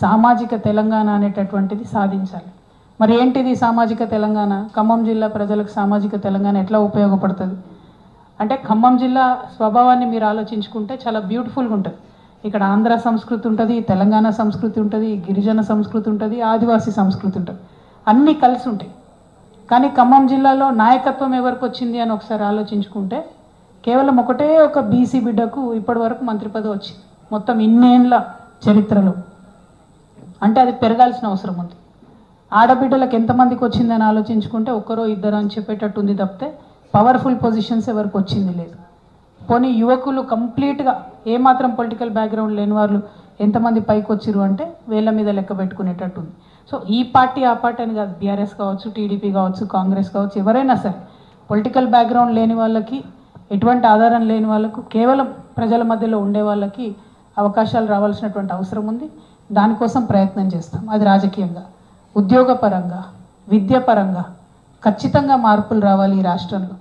సామాజిక తెలంగాణ అనేటటువంటిది సాధించాలి. మరి ఏంటిది సామాజిక తెలంగాణ? ఖమ్మం జిల్లా ప్రజలకు సామాజిక తెలంగాణ ఎట్లా ఉపయోగపడుతుంది? అంటే ఖమ్మం జిల్లా స్వభావాన్ని మీరు ఆలోచించుకుంటే చాలా బ్యూటిఫుల్గా ఉంటుంది. ఇక్కడ ఆంధ్ర సంస్కృతి ఉంటుంది తెలంగాణ సంస్కృతి ఉంటుంది గిరిజన సంస్కృతి ఉంటుంది ఆదివాసీ సంస్కృతి ఉంటుంది. అన్నీ కలిసి ఉంటాయి. కానీ ఖమ్మం జిల్లాలో నాయకత్వం ఎవరికి వచ్చింది అని ఒకసారి ఆలోచించుకుంటే కేవలం ఒకటే ఒక బీసీ బిడ్డకు ఇప్పటి వరకు మంత్రి పదవి వచ్చింది. మొత్తం ఇన్నేళ్ళ చరిత్రలో. అంటే అది పెరగాల్సిన అవసరం ఉంది. ఆడబిడ్డలకు ఎంతమందికి వచ్చిందని ఆలోచించుకుంటే ఒక్కరో ఇద్దరు అని చెప్పేటట్టు ఉంది తప్పితే పవర్ఫుల్ పొజిషన్స్ ఎవరికి వచ్చింది లేదు. పోనీ యువకులు కంప్లీట్గా ఏమాత్రం పొలిటికల్ బ్యాక్గ్రౌండ్ లేని వాళ్ళు ఎంతమంది పైకి వచ్చిరు అంటే వేళ్ళ మీద లెక్క పెట్టుకునేటట్టు ఉంది సో ఈ పార్టీ ఆ పార్టీ అని కాదు. బీఆర్ఎస్ కావచ్చు టీడీపీ కావచ్చు కాంగ్రెస్ కావచ్చు ఎవరైనా సరే పొలిటికల్ బ్యాక్గ్రౌండ్ లేని వాళ్ళకి ఎటువంటి ఆధారం లేని వాళ్ళకు కేవలం ప్రజల మధ్యలో ఉండే వాళ్ళకి అవకాశాలు రావాల్సినటువంటి అవసరం ఉంది. దానికోసం ప్రయత్నం చేస్తాం. అది రాజకీయంగా ఉద్యోగపరంగా విద్యపరంగా ఖచ్చితంగా మార్పులు రావాలి ఈ రాష్ట్రంలో.